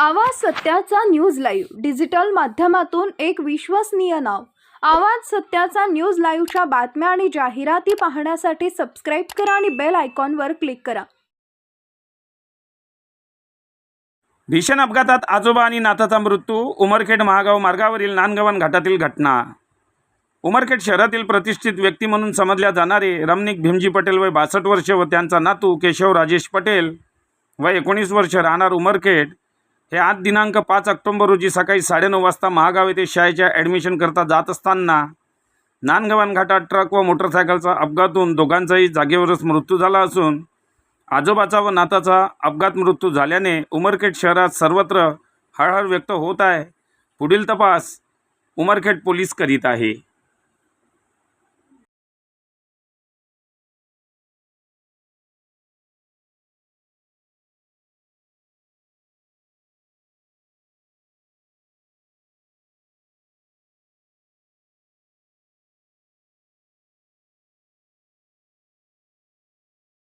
आवाज सत्याचा news live. Digital माध्यमातून एक विश्वसनीय नाव. आवाज सत्याचा न्यूज लाईव्हच्या बातम्या आणि जाहिराती पाहण्यासाठी सबस्क्राईब करा आणि बेल आयकॉनवर क्लिक करा. भीषण अपघातात आजोबा आणि नाताचा मृत्यू. उमरखेड महागाव मार्गावरील नांदगवन घाटातील घटना. उमरखेड शहरातील प्रतिष्ठित व्यक्ती म्हणून समजल्या जाणारे रमणिक भीमजी पटेल वय बासष्ट वर्ष व त्यांचा नातू केशव राजेश पटेल वय एकोणीस वर्ष राहणार उमरखेड. हे आज दिनांक पाच ऑक्टोंबर रोजी सकाळी साडेनऊ वाजता महागाव येथे शाळेच्या ॲडमिशनकरता जात असताना नानगव्हाण घाटात ट्रक व मोटरसायकलचा अपघातून दोघांचाही जागेवरच मृत्यू झाला असून आजोबाचा व नाताचा अपघात मृत्यू झाल्याने उमरखेड शहरात सर्वत्र हळहळ व्यक्त होत आहे. पुढील तपास उमरखेड पोलीस करीत आहे.